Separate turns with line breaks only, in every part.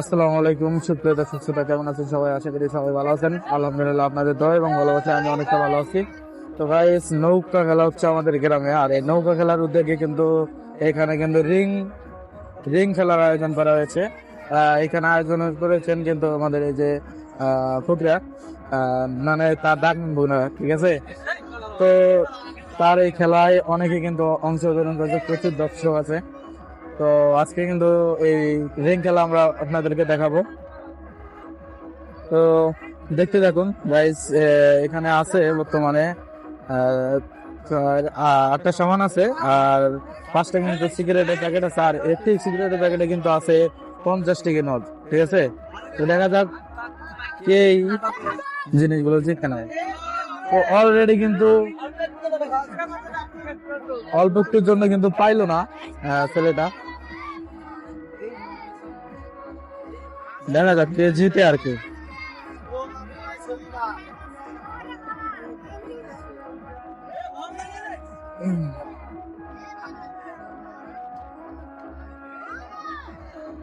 আসসালামু আলাইকুম, সুপ্রিয় দর্শক শ্রোতা, কেমন আছেন সবাই? আশা করি সবাই ভালো আছেন। আলহামদুলিল্লাহ, আপনাদের দয় এবং ভালোবাসা আমি অনেকটা ভালো আছি। তো গাইস নৌকা খেলা হচ্ছে আমাদের গ্রামে। আর এই নৌকা খেলার উদ্যোগে কিন্তু এখানে কিন্তু রিং রিং খেলার আয়োজন করা হয়েছে। এখানে আয়োজন করেছেন কিন্তু আমাদের এই যে ফুকরা। মানে তার ডাক বোনা, ঠিক আছে? তো তার এই খেলায় অনেকে কিন্তু অংশগ্রহণ করেছে, প্রচুর দর্শক আছে। তো আজকে কিন্তু এই রিং খেলা আমরা আপনাদেরকে দেখাবো। তো দেখতে থাকুন গাইস এখানে আছে বর্তমানে আটটা সামান আছে, আর পাঁচটা কিন্তু সিগারেটের প্যাকেট আছে, আর একটি সিগারেটের প্যাকেটে কিন্তু আছে পঞ্চাশ টিকে নোট, ঠিক আছে? তো দেখা যাক কে এই জিনিসগুলো জিতে নেয়। তো অলরেডি কিন্তু অল্প একটুর জন্য কিন্তু পাইলো না ছেলেটা। দেখা যাক কে জিতে আর কি?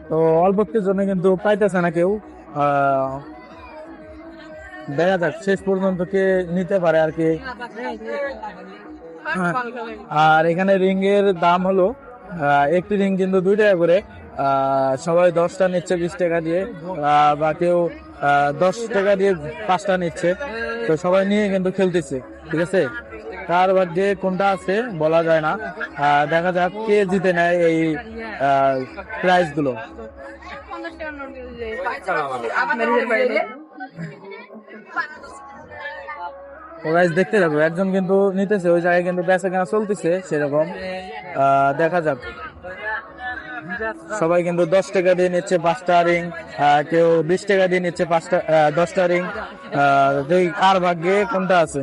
তো অল্প জন্য কিন্তু পাইতেছে না কেউ। দেখা যাক, শেষ পর্যন্ত কে নিতে পারে আর কি। হ্যাঁ। আর এখানে রিং এর দাম হলো একটি রিং কিন্তু দুই টাকা করে। সবাই দশটা নিচ্ছে বিশ টাকা দিয়ে বা কেউ দশ টাকা দিয়ে পাঁচটা নিচ্ছে। তো সবাই নিয়ে কিন্তু খেলতেছে, ঠিক আছে? কার ভাগ্যে কোনটা আছে বলা যায় না। দেখা যাক কে জিতে নেয় এই প্রাইজগুলো। guys, দেখতে যাব একজন কিন্তু নিতেছে, ওই জায়গায় কিন্তু বেচা কেনা চলতেছে, সেরকম। দেখা যাক। সবাই কিন্তু দশ টাকা দিয়ে নিচ্ছে পাঁচটা রিং কেউ বিশ টাকা দিয়ে নিচ্ছে পাঁচটা দশটা রিং দেখি কার ভাগ্যে কোনটা আছে?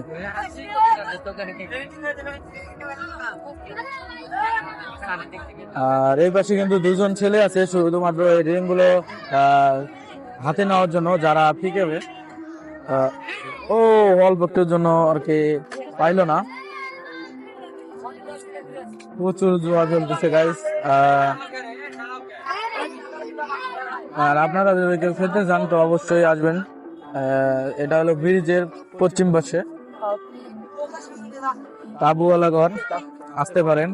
আর এই পাশে কিন্তু দুজন ছেলে আছে, শুধুমাত্র এই রিংগুলো হাতে নেওয়ার জন্য যারা পিকেবে ও, অল্প একটুর জন্য আর কি পাইলো না। প্রচুর জোয়া চলতেছে গাইস আর আপনারা যদি কেউ খেলতে চান তো অবশ্যই আসবেন। এটা হলো ব্রিজের পশ্চিম পাশে। তাবুওয়ালা ঘর আসতে পারেন।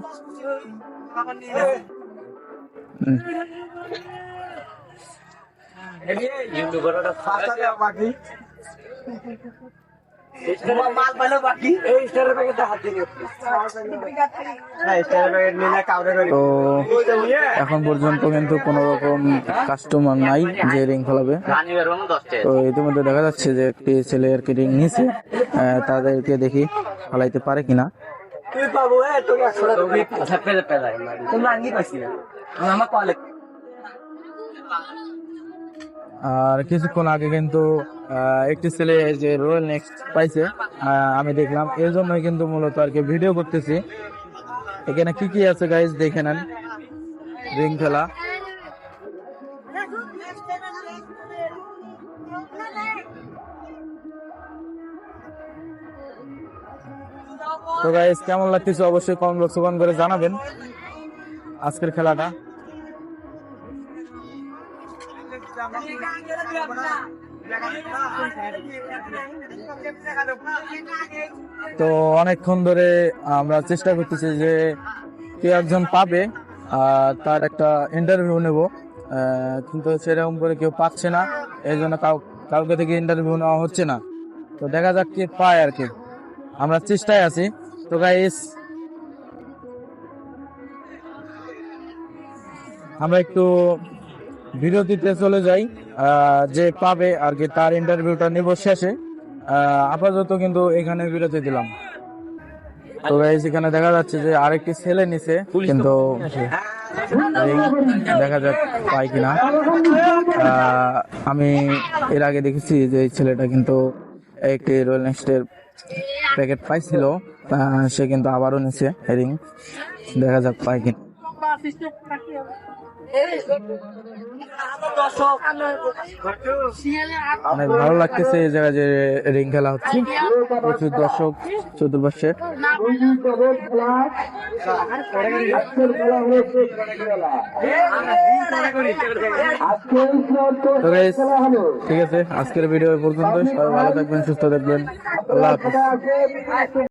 তো এখন পর্যন্ত কিন্তু কোনো রকম কাস্টমার নাই যে রিং খেলাবে তো ইতিমধ্যে দেখা যাচ্ছে যে একটি ছেলে আর কি রিং নিছে আহ, তাদেরকে দেখি খেলাইতে পারে কিনা। আর কিছুক্ষণ আগে কিন্তু একটি ছেলে যে রয়্যাল নেক্সট পাইছে আমি দেখলাম। এর জন্যই কিন্তু মূলত আর কি ভিডিও করতেছি। এখানে কি কি আছে গাইজ দেখে নেন। রিং খেলা। তো গাইজ কেমন লাগতেছে অবশ্যই কমেন্ট বক্সে করে জানাবেন। আজকের খেলাটা। তো অনেকক্ষণ ধরে আমরা চেষ্টা করতেছি যে কেউ একজন পাবে, আর তার একটা ইন্টারভিউ নেব। কিন্তু সেরকম করে কেউ পাচ্ছে না এই জন্য কাউ, কাউকে থেকে ইন্টারভিউ নেওয়া হচ্ছে না। তো দেখা যাক কে পায় আর কি। আমরা চেষ্টায় আছি। তো গাইস আমরা একটু বিরতিতে চলে যাই যে পাবে আর কি তার ইন্টারভিউটা নিব শেষে। আপাতত কিন্তু এখানে বিরতি দিলাম। তো গাইস এখানে দেখা যাচ্ছে যে আরেকটি ছেলে নিছে, কিন্তু দেখা যাক পাই কিনা। আমি এর আগে দেখেছি যে ছেলেটা কিন্তু একটি রয়্যাল নেক্সটের প্যাকেট পাইছিল সে কিন্তু আবারও নিছে হেরিং দেখা যাক পাই কিনা। অনেক ভালো লাগতেছে এই জায়গায় যে রিং খেলা হচ্ছে। প্রচুর দর্শক চতুর্পাশে। ঠিক আছে, আজকের ভিডিও পর্যন্ত সবাই ভালো থাকবেন, সুস্থ থাকবেন। আল্লাহ হাফিজ।